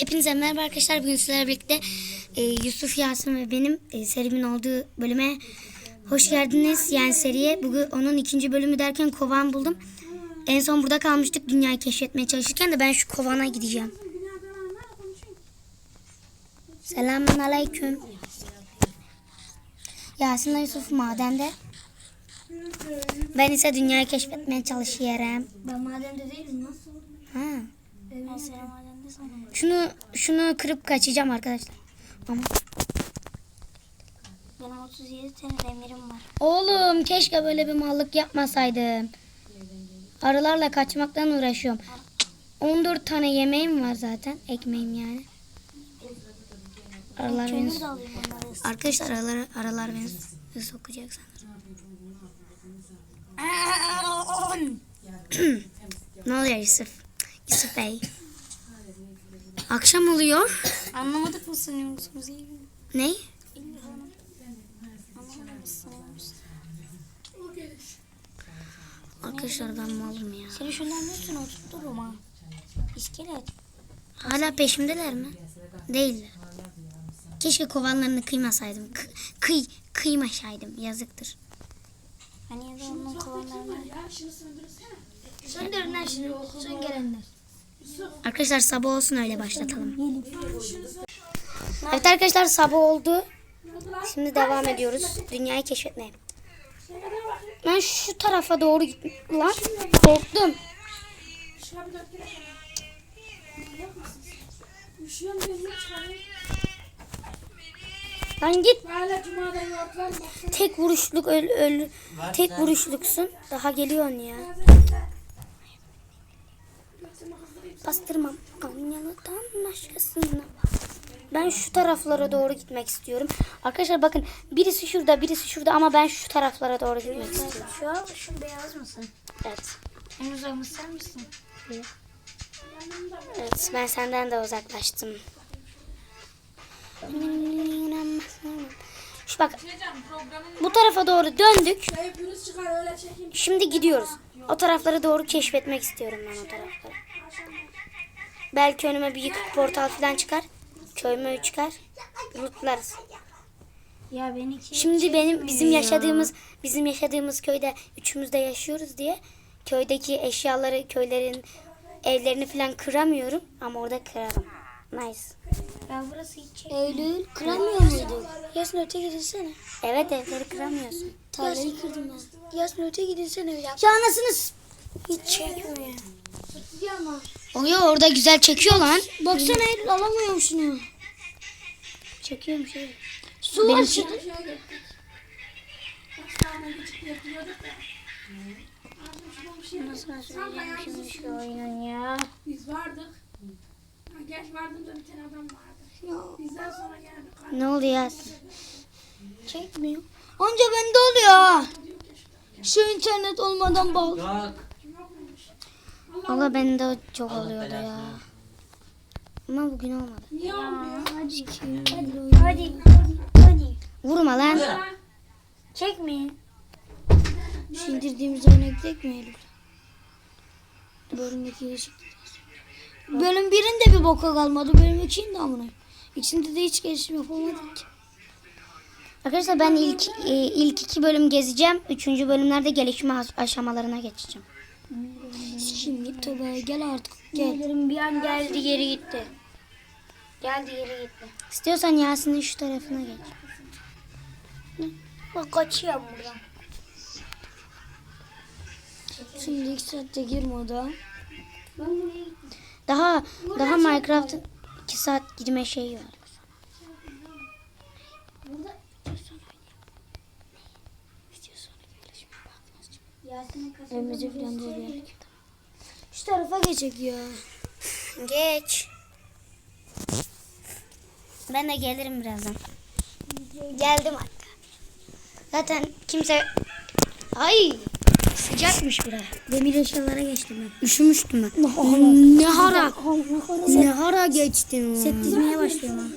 Hepinize merhaba arkadaşlar. Bugün sizlerle birlikte e, Yusuf Yasin ve benim e, serimin olduğu bölüme hoş geldiniz. Yani seriye bugün onun ikinci bölümü derken kovan buldum. En son burada kalmıştık dünyayı keşfetmeye çalışırken de ben şu kovana gideceğim. Selamun aleyküm. Yasin ile Yusuf madende. Ben ise dünyayı keşfetmeye çalışıyorum. Ben madende değilim nasıl? Ha. Ben. Şunu şunu kırıp kaçacağım arkadaşlar. Ama Benim 37 tane demirim var. Oğlum keşke böyle bir mallık yapmasaydım. Arılarla kaçmaktan uğraşıyorum. 14 tane yemeğim var zaten. Ekmeğim yani. Arılar beni... Arkadaşlar arılar, arılar beni sokacak sanırım. ne oluyor Yusuf? Yusuf Bey. Akşam oluyor. Anlamadık mı sanıyorsunuz? Ne? Arkadaşlar ben malım ya. Seni şundan üstüne oturturum ha. İskelet. Hala peşimdeler mi? Değiller. Keşke kovanlarını kıymasaydım. Kı- kıy, kıymaşaydım. Yazıktır. Hani ya da onun kovanlarını. Söndürün her şeyi. Sön gelenler. Arkadaşlar sabah olsun öyle başlatalım. Evet arkadaşlar sabah oldu. Şimdi devam ediyoruz. Dünyayı keşfetmeye. Ben şu tarafa doğru gittim. Lan korktum. Lan git. Tek vuruşluk öl, öl tek vuruşluksun. Daha geliyorsun ya. Bastırmam. Anyalıdan başkasına. Ben şu taraflara doğru gitmek istiyorum. Arkadaşlar bakın birisi şurada birisi şurada ama ben şu taraflara doğru gitmek istiyorum. Şu an şu beyaz mısın? Evet. En uzağımız sen misin? Evet ben senden de uzaklaştım. Şu bak bu tarafa doğru döndük. Şimdi gidiyoruz. O taraflara doğru keşfetmek istiyorum ben o tarafları. Belki önüme bir yıkık portal falan çıkar. Köy çıkar. Lootlarız. Ya beni kim? Şimdi benim bizim yaşadığımız bizim yaşadığımız köyde üçümüz de yaşıyoruz diye köydeki eşyaları köylerin evlerini falan kıramıyorum ama orada kırarım. Nice. Ya burası hiç. Eylül kıramıyor muyduk? Yasin öte gidilsene. Evet evleri kıramıyorsun. Tarlayı kırdım ben. Yasin öte gidilsene. Ya, ya anasınız. Hiç çekmiyor ya. Oluyor orada güzel çekiyor lan. Baksana Eylül alamıyorum şunu. Çekiyorum şey. Su var. Nasıl söyleyeceğim şimdi şu oyunun ya. Biz vardık. Ha, Geç vardım da bir tane adam vardı. Bizden sonra geldi. Ne Yasin? Çekmiyor. Anca bende oluyor. Şu internet olmadan bağlı. Valla bende çok oluyordu ya. Ama bugün olmadı. Olmuyor? Hadi hadi hadi hadi. Vurma lan. Çekmeyin. Şu indirdiğimiz oyuna gidelim mi Eylül? Bölüm 2'ye çıktı. Bölüm 1'in de bir boka kalmadı. Bölüm 2'in de amına. İkisinde de hiç gelişim yapamadık ki. Arkadaşlar ben ilk e, ilk iki bölüm gezeceğim. Üçüncü bölümlerde gelişme aş- aşamalarına geçeceğim. Şimdi tövbe gel artık gel. bir an geldi geri gitti. Geldi geri gitti. İstiyorsan Yasin'in şu tarafına geç. Bak kaçıyorum buradan. Şimdi ilk saatte girme oda. Daha daha Minecraft'ın 2 saat girme şeyi var. Evimize falan değil Tarafa geçecek ya. Geç. Ben de gelirim birazdan. Geldim hatta. Zaten kimse... Ay sıcakmış buraya. Demir eşyalara geçtim ben. Üşümüştüm ben. Ne hara, ne hara geçtin o. Set dizmeye başlıyorum.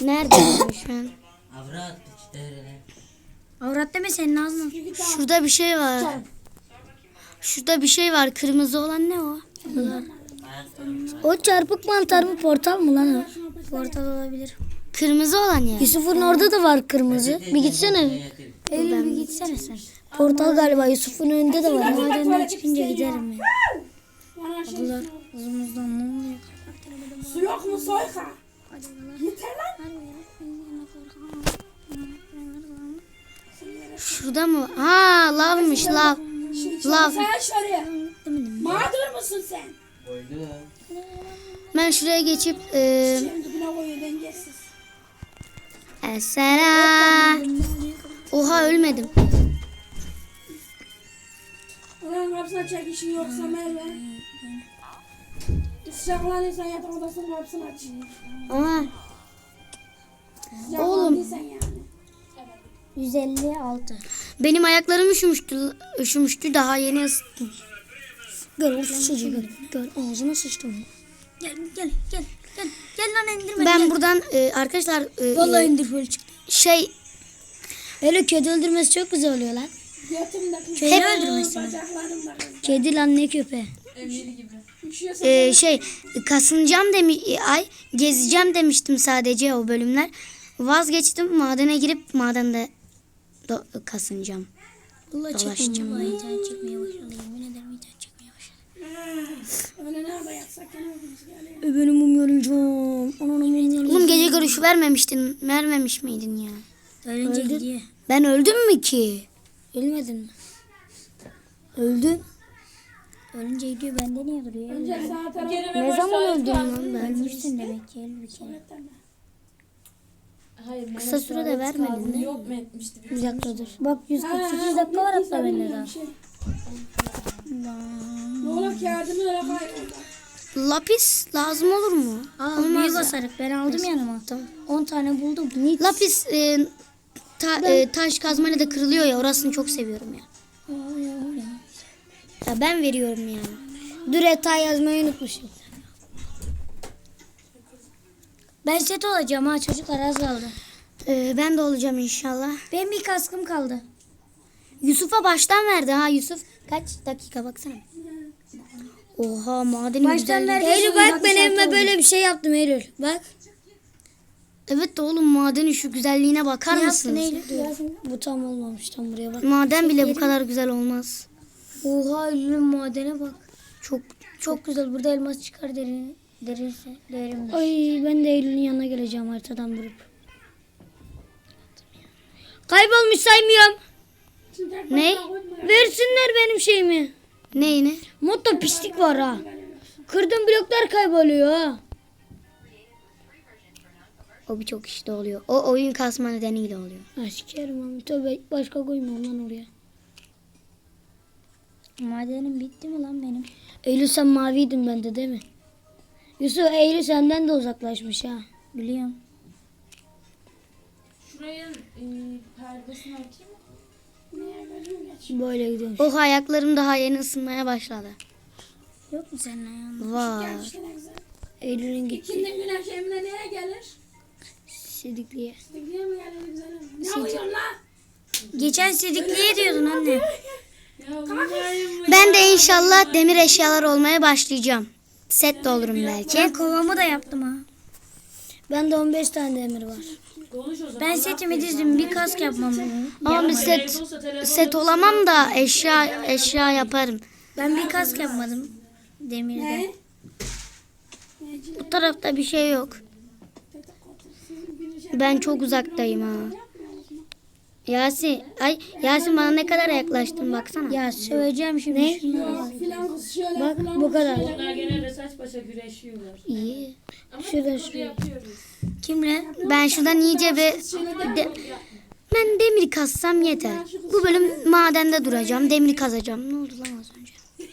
Nerede şu an? Avrat içlerine. Avrat deme senin ağzına. Şurada bir şey var. Şurada bir şey var. Kırmızı olan ne o? O çarpık mantar mı portal mı lan o? Portal olabilir. Kırmızı olan ya. Yusuf'un orada da var kırmızı. Bir gitsene. Eylül bir gitsene sen. Portal galiba Yusuf'un önünde de var. Madenden çıkınca giderim ben. Şey Uzumuzdan ne oluyor? su yok mu soyka? Yeter lan. Şurada mı? Ha lavmış lav. Lav. sen şuraya. Mağdur musun sen? Ben şuraya geçip e. Esselam. Oha ölmedim. Ulan kapısına çek işin yoksa Merve. Sıcaklanırsan yatak odasının kapısını açayım. Ama Sıcaklandıysan yani. 156. benim ayaklarım üşümüştü. Üşümüştü daha yeni ısıttım. Gel o sıçıcı gel. Gel ağzına sıçtım. Gel gel gel. Gel, gel lan indirme. Ben buradan e, arkadaşlar e, Vallahi e, indir böyle çıktı. şey Öyle kedi öldürmesi çok güzel oluyor lan. Kedi öldürmesi da kız. Kedi lan ne köpeği. Üşüyorsa e, şey kasınacağım demi ay gezeceğim demiştim sadece o bölümler. Vazgeçtim madene girip madende do- kasınacağım. Dolaşacağım. çekmeyeceğim. İnternet çekmeye başladı. Yemin ederim internet çekmeye başladı. öyle nerede yatsak. E benim mum yalayacağım. Oğlum gece görüşü vermemiştin. Vermemiş miydin ya? Ölünce gidiyor. Ben öldüm mü ki? Ölmedin mi? Öldün. Ölünce gidiyor bende niye duruyor? Önce sağ taraf. Ne zaman öldün lan ben? Ölmüşsün demek ki. Öl bir kere. Hayır, Kısa sürede vermedin mi? Yok mu etmişti? Bir dakika dur. Bak 148 dakika var hatta bende daha. Şey. Ne olur kağıdımı öyle kayboldu. Lapis lazım olur mu? Aa, Olmaz ya. basarık ben aldım yanıma. 10 tane buldum. Niye? Lapis e, ta- e, taş kazmayla da kırılıyor ya orasını çok seviyorum ya. Ya ben veriyorum ya. Düreta yazmayı unutmuşum. Ben set olacağım ha çocuklar az kaldı. E, ben de olacağım inşallah. Benim bir kaskım kaldı. Yusuf'a baştan verdi ha Yusuf. Kaç dakika baksana. Oha madenin Baştan verdi. Eylül bak ben evime böyle bir şey yaptım Eylül. Bak. Evet de oğlum madenin şu güzelliğine bakar Ne yaptın mısınız? Eylül? Bu tam olmamış tam buraya bak. Maden bile bu kadar güzel olmaz. Oha Eylül'ün madene bak. Çok Çok güzel. Burada elmas çıkar derin, derinse derin. Ay ben de Eylül'ün yanına geleceğim haritadan vurup. Kaybolmuş saymıyorum. ne? Versinler benim şeyimi. Neyini? Modda pislik var ha. Kırdığım bloklar kayboluyor ha. O birçok işte oluyor. O oyun kasma nedeniyle oluyor. Ha sikerim ama tövbe başka koymam lan oraya. Madenim bitti mi lan benim? Eylül sen maviydin bende değil mi? Yusuf Eylül senden de uzaklaşmış ha. Biliyorum. Şuraya e, perdesini açayım mı? Böyle gidiyorum. Oh ayaklarım daha yeni ısınmaya başladı. Yok mu senin ayağın? Vay. Eylül'ün gitti. İkindi güneş emine nereye gelir? Sidikliye. Dikliğe mi gelir güzelim? Ne uyuyorsun lan? Geçen sidikliye diyordun anne. Ya bunlar? Ben de inşallah demir eşyalar olmaya başlayacağım. Set de olurum belki. Ben kovamı da yaptım ha. Bende 15 tane demir var. Konuş o zaman. Ben setimi dizdim. Bir kask yapmam lazım. Ama bir set set olamam da eşya eşya yaparım. Ben bir kask yapmadım. Demirde. Bu tarafta bir şey yok. Ben çok uzaktayım ha. Yasin, ay Yasin bana ne kadar yaklaştın baksana. Ya söyleyeceğim şimdi. Ne? Bak bu kadar. Bunlar gene de saç başa güreşiyorlar. İyi. Ama Şurada şuraya. yapıyoruz. Kimle? Ben şuradan iyice bir de- ben demir kazsam yeter. Bu bölüm madende duracağım. Demir kazacağım. Ne oldu lan az önce?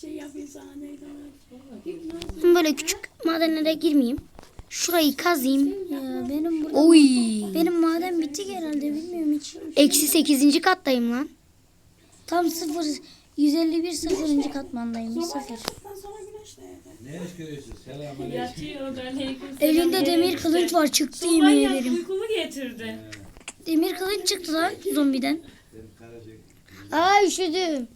şey yapayım sana? Ben böyle küçük madenlere girmeyeyim. Şurayı kazayım. Ya benim burada. Oy. Benim maden bitti herhalde bilmiyorum hiç. Eksi 8. kattayım lan. Tam sıfır. 151 sıfırıncı katmandayım. Sıfır. Ondan sonra güneş de yeter. Ne iş görüyorsun? Yatıyor. Elinde demir kılıç var çıktı yemin ederim. uykumu getirdi. Demir kılıç çıktı lan zombiden. Ay üşüdüm.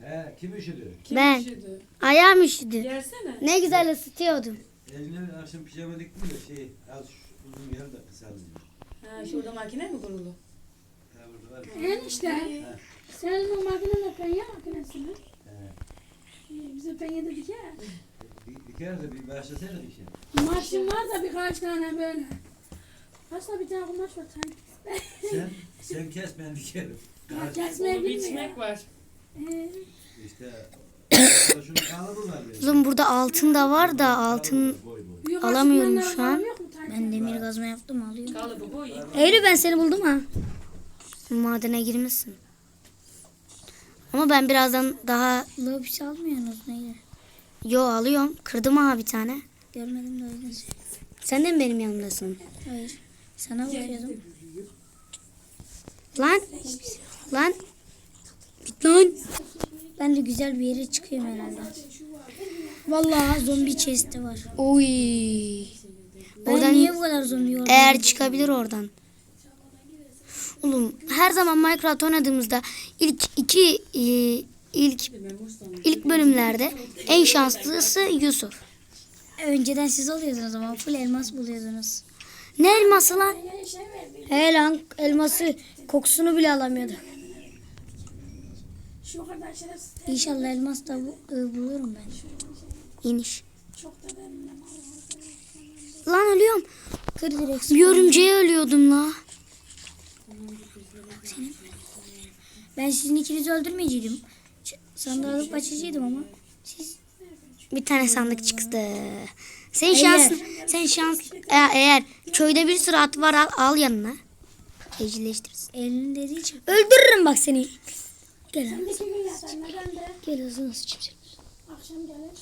He, kim üşüdü? Kim Ben. üşüdü? Ayağım üşüdü. Gelsene. Ne güzel ısıtıyordum. Eline akşam pijama diktim de şey az şu uzun geldi de kısaldı. Ha, şurada makine mi kurulu? Ha burada var. Enişte. Senin o makinenin penye makinesi mi? He. İyi, Bize penye dedik ya. Bir, bir kere de bir başlasaydık işe. Maşın var da birkaç tane böyle. Aslında bir tane kumaş var sanki. Sen, sen kes ben dikerim. Ya kesmeyi Onu bilmiyor. biçmek var. Ee, İşte Oğlum burada altın da var da altın Alamıyorum şu an. Ben demir kazma yaptım alıyorum. Eylül ben seni buldum ha. madene girmişsin. Ama ben birazdan daha Lo bir şey almıyorsunuz neyle? yo alıyorum. Kırdım ha bir tane. Görmedim de o yüzden. Sen de mi benim yanımdasın? Hayır. Sana bakıyordum. Lan. Lan. Git lan. Ben de güzel bir yere çıkıyorum herhalde. Vallahi zombi chest'i var. Oy. Ben Oradan niye bu kadar zombi gördüm? eğer çıkabilir oradan. Oğlum her zaman Minecraft oynadığımızda ilk iki e, ilk ilk bölümlerde en şanslısı Yusuf. Önceden siz oluyordunuz ama full elmas buluyordunuz. Ne elması lan? He lan elması kokusunu bile alamıyordu. Şu kadar şerefsiz. İnşallah elmas da bu, e, bulurum ben. İniş. Çok da benimle Lan ölüyorum. Kır direkt. Bir örümceğe ölüyordum la. Ben sizin ikinizi öldürmeyecektim. Ç- Sandığı alıp açacaktım ama. Siz Bir tane sandık çıktı. Sen şansın, sen şans eğer, eğer köyde bir sürü at var al, al yanına. Evcilleştirsin. elin dediği için. Öldürürüm bak seni. Gel de Gel hızlı nasıl çıkacak? akşam gelir.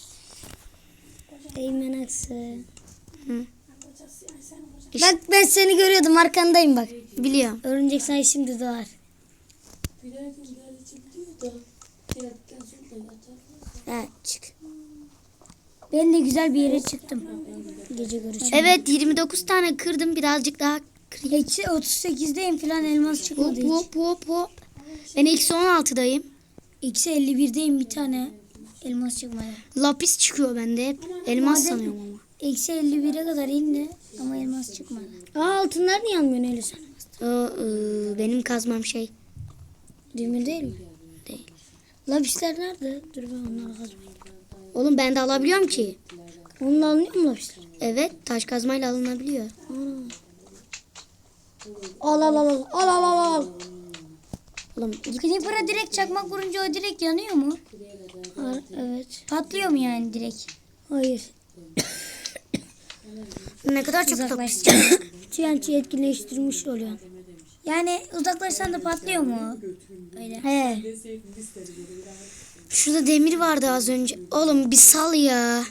Eymen aksı. Kocan. Bak ben seni görüyordum arkandayım bak. Biliyorum. Örümcek sana şimdi doğar. Evet çık. Ben de güzel bir yere çıktım. Gece görüşü. Evet 29 tane kırdım birazcık daha kırayım. Eksi 38'deyim falan elmas çıkmadı Hop hiç. hop hop hop. Ben eksi 16'dayım. Eksi 51'deyim bir tane elmas çıkmadı. Lapis çıkıyor bende hep. Elmas sanıyorum ama. Eksi 51'e kadar indi ama elmas çıkmadı. Aa altınlar niye almıyorsun öyle sen? O, ıı, benim kazmam şey. Demir değil mi? Değil. Lapisler nerede? Dur ben onları kazmayayım. Oğlum ben de alabiliyorum ki. Onunla alınıyor mu lapisler? Evet taş kazmayla alınabiliyor. Al al al al al al al al. Oğlum Creeper'a direkt çakmak vurunca o direkt yanıyor mu? Ha, evet. Patlıyor mu yani direkt? Hayır. ne kadar çok Uzaklaş. toplayacağım. TNT etkileştirmiş oluyor. Yani uzaklaşsan da patlıyor mu? Öyle. He. Şurada demir vardı az önce. Oğlum bir sal ya.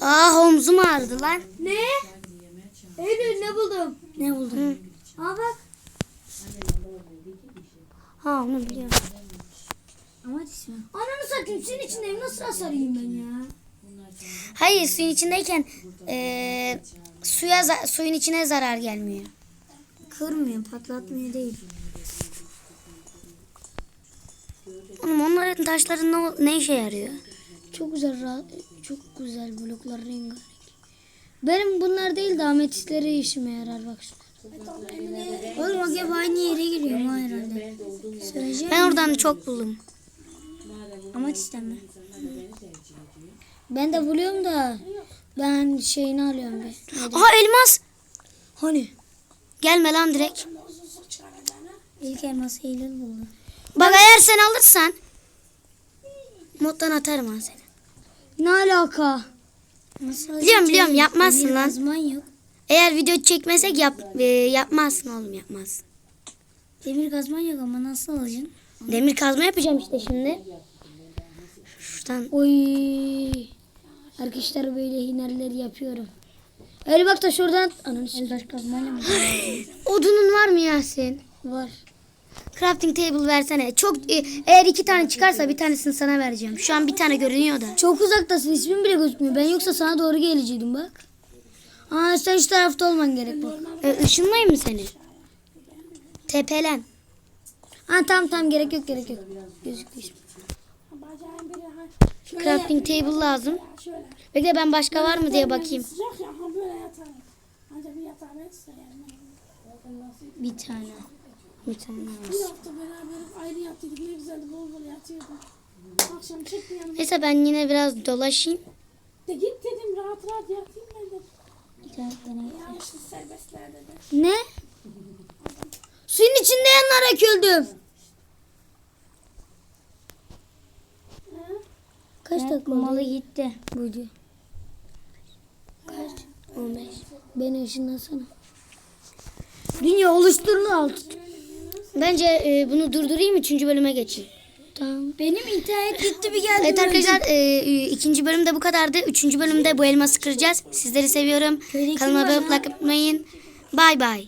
Ah omzum ağrıdı lan. Ne? Eylül ne buldum? Ne buldun? Aa bak. Ha onu biliyorum. Ama. Ananı satayım senin içindeyim nasıl hasarıyım ben ya? Hayır suyun içindeyken eee, suya suyun içine zarar gelmiyor. Kırmıyor patlatmıyor değil. Oğlum onların taşları ne, ne işe yarıyor? Çok güzel çok güzel bloklar rengarenk. Benim bunlar değil de ametistleri işime yarar bak. Oğlum o gibi aynı yere giriyorum ha herhalde. Söyleyeceğim. Ben oradan çok buldum. Ametisten mi? Ben de buluyorum da ben şeyini alıyorum be. Aha elmas. Hani? Gelme lan direkt. İlk elması Eylül buldu. Bak eğer sen alırsan moddan atarım ha seni. Ne alaka? Nasıl Biliyorum, biliyorum, yapmazsın lan. yok. Eğer video çekmesek yap, e, yapmazsın oğlum yapmazsın. Demir kazman yok ama nasıl alacaksın? Demir kazma yapacağım işte şimdi. Şuradan Oy. Arkadaşlar böyle hinerler yapıyorum. Öyle bak da şuradan. Ananı Eldaş kazmayla mı? odunun var mı Yasin? Var. Crafting table versene. Çok e, eğer iki tane çıkarsa bir tanesini sana vereceğim. Şu an bir tane görünüyor da. Çok uzaktasın ismin bile gözükmüyor. Ben yoksa sana doğru geleceydim bak. Aa sen şu tarafta olman gerek bak. E, ışınlayayım mı seni? Tepelen. Ha tamam tamam gerek yok gerek yok. Gözüktü. Şöyle Crafting table lazım. Bekle ben başka var mı diye bakayım. Bir tane. Bir tane. Bir hafta beraber ayrı yattıydık ne güzeldi bol bol yatıyordum. Akşam çıktı. Neyse ben yine biraz dolaşayım. De git dedim rahat rahat yatayım ben de. Serbestler dedi. Ne? Suyun içinde yanarak öldüm. Kaç dakika oldu? Malı gitti. Buydu. Kaç? 15. Beni ışınlasana. Dünya oluşturulu alt. Bence e, bunu durdurayım üçüncü bölüme geçeyim. Benim internet gitti bir geldi. Evet arkadaşlar e, ikinci bölümde bu kadardı. Üçüncü bölümde bu elması kıracağız. Sizleri seviyorum. Kanalıma abone olmayı unutmayın. Bay bay.